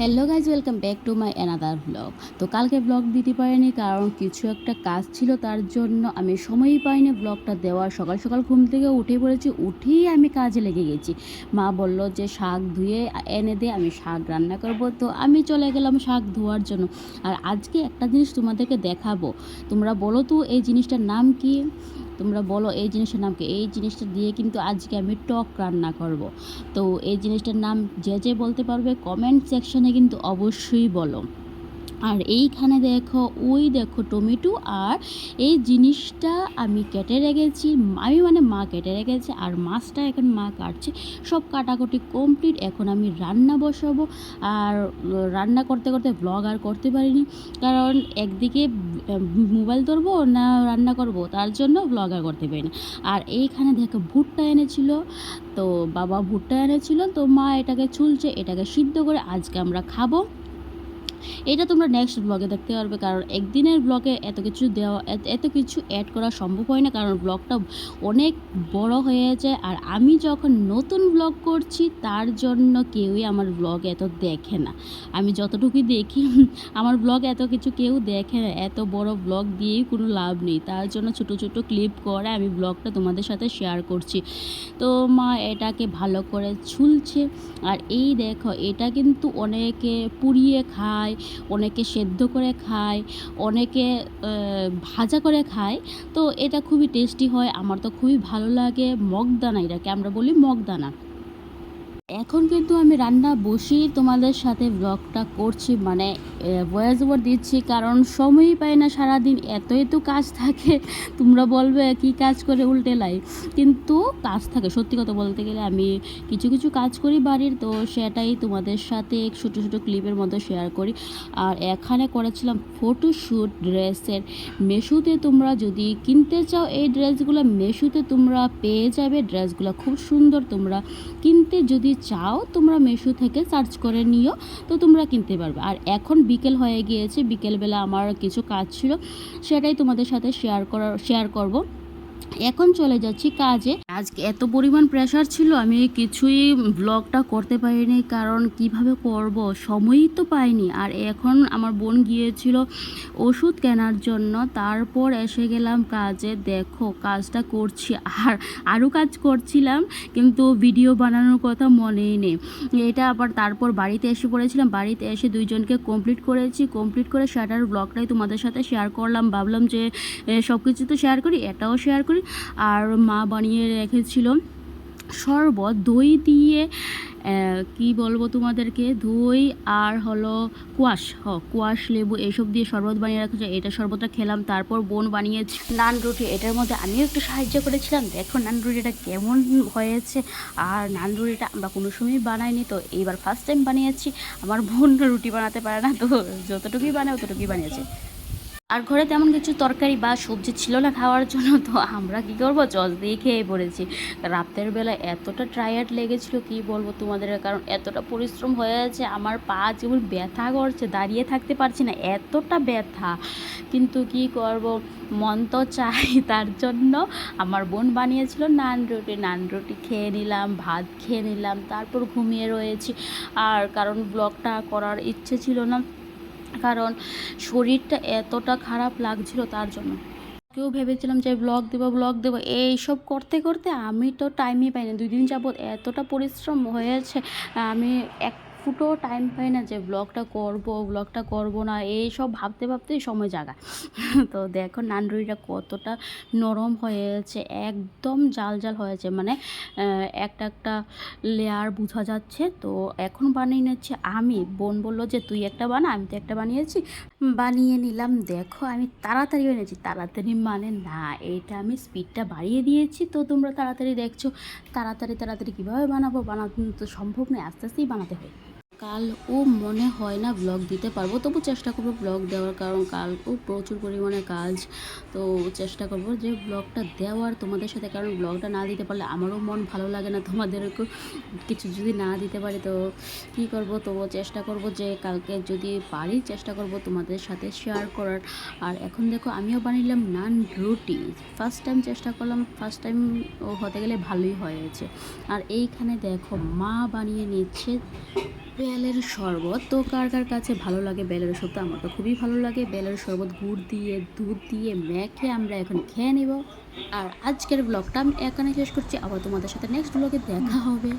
Hello guys welcome back to my another blog তো কালকে blog দিতে পারিনি কারণ কিছু একটা কাজ ছিল, তার জন্য আমি সময়ই পাইনি ব্লগটা দেওয়ার। সকাল সকাল ঘুম থেকে উঠে পড়েছি, উঠেই আমি কাজে লেগে গেছি। মা বলল যে শাক ধুয়ে এনে দে, আমি শাক রান্না করব। তো আমি চলে গেলাম শাক ধোয়ার জন্য। আর আজকে একটা জিনিস তোমাদেরকে দেখাবো। তোমরা বলো তো এই জিনিসটার নাম কি? তোমরা বলো এই জিনিসটার নাম কি? এই জিনিসটা দিয়ে কিন্তু আজকে আমি টক রান্না করব। তো এই জিনিসটার নাম যে যে বলতে পারবে কমেন্ট সেকশনে কিন্তু অবশ্যই বলো। আর এইখানে দেখো, ওই দেখো টমেটো আর এই জিনিসটা আমি কেটে রেখেছি। আমি মানে মা কেটে রেখেছে আর মাছটা এখন মা কাটছে। সব কাটাকুটি কমপ্লিট। এখন আমি রান্না বসাবো। আর রান্না করতে করতে ব্লগ আর করতে পারিনি। কারণ একদিকে মোবাইল ধরবো না রান্না করব, তার জন্য ব্লগ আর করতে পারিনি। আর এইখানে দেখো ভুট্টা এনেছিল। তো বাবা ভুট্টা এনেছিল। তো মা এটাকে চুলছে এটাকে সিদ্ধ করে আজকে আমরা খাব। এটা তোমরা নেক্সট ব্লগে দেখতে পারবে, কারণ একদিনের ব্লগে এত কিছু দেওয়া, এত- কিছু অ্যাড করা সম্ভব হয় না, কারণ ব্লগটা অনেক বড় হয়ে যায় আর আমি যখন নতুন ব্লগ করছি, তার জন্য কেউই আমার ব্লগ এত দেখে না। আমি যতটুকুই দেখি, আমার ব্লগ এত কিছু কেউ দেখে না। এত বড় ব্লগ দিয়েই কোনো লাভ নেই। তার জন্য ছোট ছোট ক্লিপ করে আমি ব্লগটা তোমাদের সাথে শেয়ার করছি। তো মা এটাকে ভালো করে ছুলছে। আর এই দেখো, এটা কিন্তু অনেকে পুড়িয়ে খায় অনেকে সেদ্ধ করে খায়, অনেকে ভাজা করে খায়। তো এটা খুবই টেস্টি হয়, আমার তো খুবই ভালো লাগে মগদানা এটাকে, আমরা বলি মগদানা। এখন কিন্তু আমি রান্না বসেই তোমাদের সাথে ব্লগটা করছি মানে ভয়েস ওভার দিচ্ছি, কারণ সময়ই পাই না, সারাদিন এত তো কাজ থাকে, তোমরা বলবে কি কাজ করে উল্টে লাই। কিন্তু কাজ থাকে, সত্যি কথা বলতে গেলে আমি কিছু কিছু কাজ করি বাড়ির, তো সেটাই তোমাদের সাথে ছোটো ছোটো ক্লিপের মধ্যে শেয়ার করি। আর এখানে করেছিলাম ফটোশ্যুট ড্রেসের। মেশুতে তোমরা যদি কিনতে চাও, এই ড্রেসগুলো মেশুতে তোমরা পেয়ে যাবে। ড্রেসগুলো খুব সুন্দর তোমরা কিনতে যদি চাও, তোমরা মেশো থেকে সার্চ করে নিও, তো তোমরা কিনতে পারবে। আর এখন বিকেল হয়ে গিয়েছে, বিকেলবেলা আমার কিছু কাজ ছিল, সেটাই তোমাদের সাথে শেয়ার করার শেয়ার করব। এখন চলে যাচ্ছি কাজে। আজকে এত পরিমাণ প্রেশার ছিল, আমি কিছুই ব্লগটা করতে পারিনি, কারণ কীভাবে করব? সময়ই তো পাইনি। আর এখন আমার বোন গিয়েছিল ওষুধ কেনার জন্য, তারপর এসে গেলাম কাজে, দেখো কাজটা করছি। আর আরও কাজ করছিলাম, কিন্তু ভিডিও বানানোর কথা মনেই নেই। এটা আবার তারপর বাড়িতে এসে পড়েছিলাম, বাড়িতে এসে দুইজনকে কমপ্লিট করেছি। কমপ্লিট করে সেটার ব্লগটাই তোমাদের সাথে শেয়ার করলাম। ভাবলাম যে সব কিছু তো শেয়ার করি, এটাও শেয়ার করি। আর মা বানিয়ে রেখেছিল। শরবত, দই দিয়ে কি বলব তোমাদেরকে? দই আর হলো কোয়াশ। হ, কোয়াশ, লেবু এসব দিয়ে শরবত বানিয়ে রাখেছে এটা শরবতটা খেলাম, তারপর বোন বানিয়েছে নান রুটি। এটার মধ্যে আমিও একটু সাহায্য করেছিলাম। দেখো নান রুটিটা কেমন হয়েছে। আর নান রুটিটা আমরা কোনো সময় বানাইনি। তো এইবার ফার্স্ট টাইম বানিয়েছি। আমার বোন রুটি বানাতে পারে না, তো যতটুকুই বানায় অতটুকুই বানিয়েছে। আর ঘরে তেমন কিছু তরকারি বা সবজি ছিল না খাওয়ার জন্য, তো আমরা কি করব? জল দিয়ে খেয়ে পড়েছি। রাতের বেলা এতটা টায়ার্ড লেগেছিল, কি বলব তোমাদের? কারণ এতটা পরিশ্রম হয়ে আছে, আমার পা যেমন ব্যথা করছে, দাঁড়িয়ে থাকতে পারছি না, এতটা ব্যথা। কিন্তু কি করব? মন তো চাই, তার জন্য আমার বোন বানিয়েছিল নান রুটি। নান রুটি খেয়ে নিলাম, ভাত খেয়ে নিলাম, তারপর ঘুমিয়ে রয়েছি। আর কারণ ব্লগটা করার ইচ্ছে ছিল না কারণ শরীরটা এতটা খারাপ লাগছিল তার জন্য। কেউ ভেবেছিলাম যে ব্লগ দেবো ব্লগ দেবো। এইসব করতে করতে আমি তো টাইমই পাইনি। দুই দিন যাবৎ এতটা পরিশ্রম হয়েছে, আমি এক ফুটো টাইম পাই না যে ব্লগটা করব ব্লগটা করব না এই সব ভাবতে ভাবতেই সময় জাগা তো দেখো নানরুইটা কতটা নরম হয়েছে, একদম জাল জাল হয়েছে। মানে একটা একটা লেয়ার বোঝা যাচ্ছে। তো এখন বানিয়ে নিচ্ছে আমি। বোন বলল যে, তুই একটা বানা, আমি তো একটা বানিয়েছি। বানিয়ে নিলাম। দেখো আমি তাড়াতাড়ি বানিয়েছি তাড়াতাড়ি মানে না, এটা আমি স্পিডটা বাড়িয়ে দিয়েছি। তো তোমরা তাড়াতাড়ি দেখছ, তাড়াতাড়ি তাড়াতাড়ি কীভাবে বানাবো? বানাতে তো সম্ভব নয়। আস্তে আস্তেই বানাতে হয় কাল ও মনে হয় না ব্লগ দিতে পারব। তবু চেষ্টা করব ব্লগ দেওয়ার, কারণ কাল ও প্রচুর পরিমাণে কাজ। তো চেষ্টা করব যে ব্লগটা দেওয়ার তোমাদের সাথে, কারণ ব্লগটা না দিতে পারলে আমারও মন ভালো লাগে না। তোমাদেরকেও কিছু যদি না দিতে পারি, তো কী করব? তবুও চেষ্টা করব যে কালকে যদি পারি, চেষ্টা করব তোমাদের সাথে শেয়ার করার। আর এখন দেখো, আমিও বানাইলাম নান রুটি। ফার্স্ট টাইম চেষ্টা করলাম ফার্স্ট টাইম ও হতে গেলে ভালোই হয়েছে। আর এইখানে দেখো, মা বানিয়ে নিচ্ছে বেলের শরবত। তো কার কার কাছে ভালো লাগে বেলের শরবত? আমার তো খুবই ভালো লাগে। বেলের শরবত গুড় দিয়ে, দুধ দিয়ে, মেখে আমরা এখন খেয়ে নেব। আর আজকের ব্লগটা আমি এখানে শেষ করছি। আবার তোমাদের সাথে নেক্সট ব্লগে দেখা হবে।